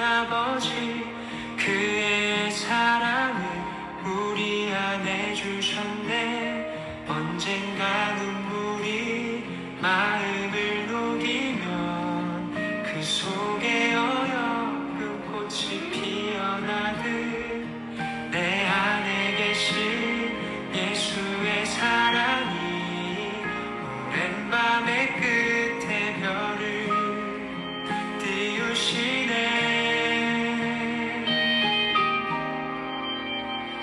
아버지 그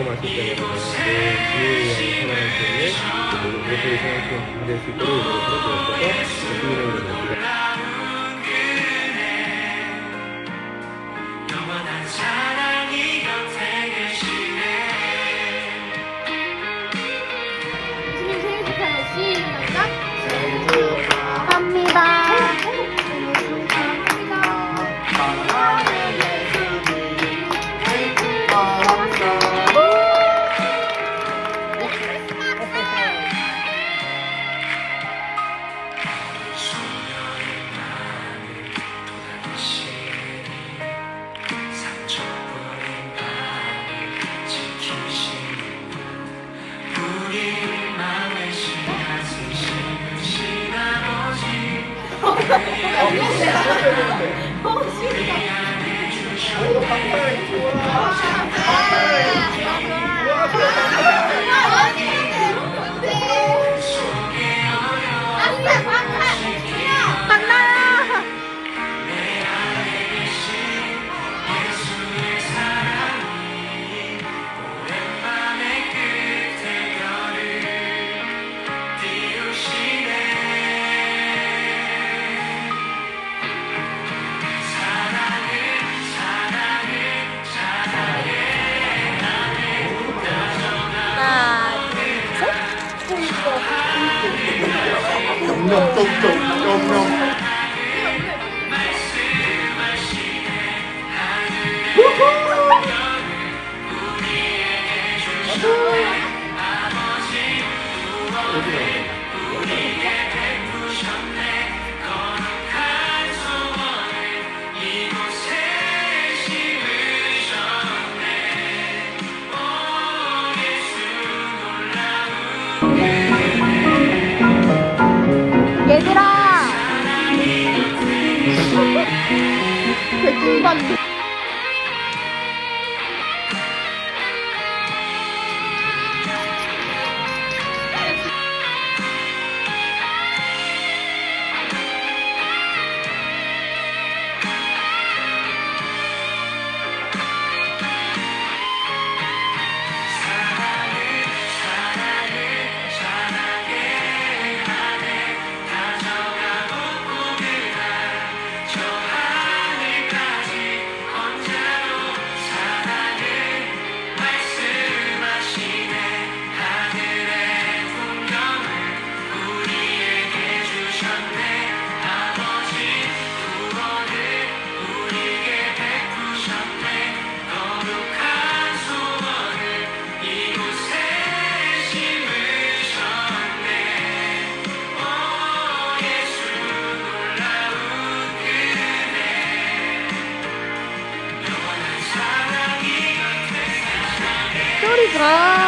我们一定要把我们的工作做好，一定要把我们的工作做好。Oh, shit! Oh, shit! Oh, shit! 냠냠 똥똥 냠냠 우후! Bye. 好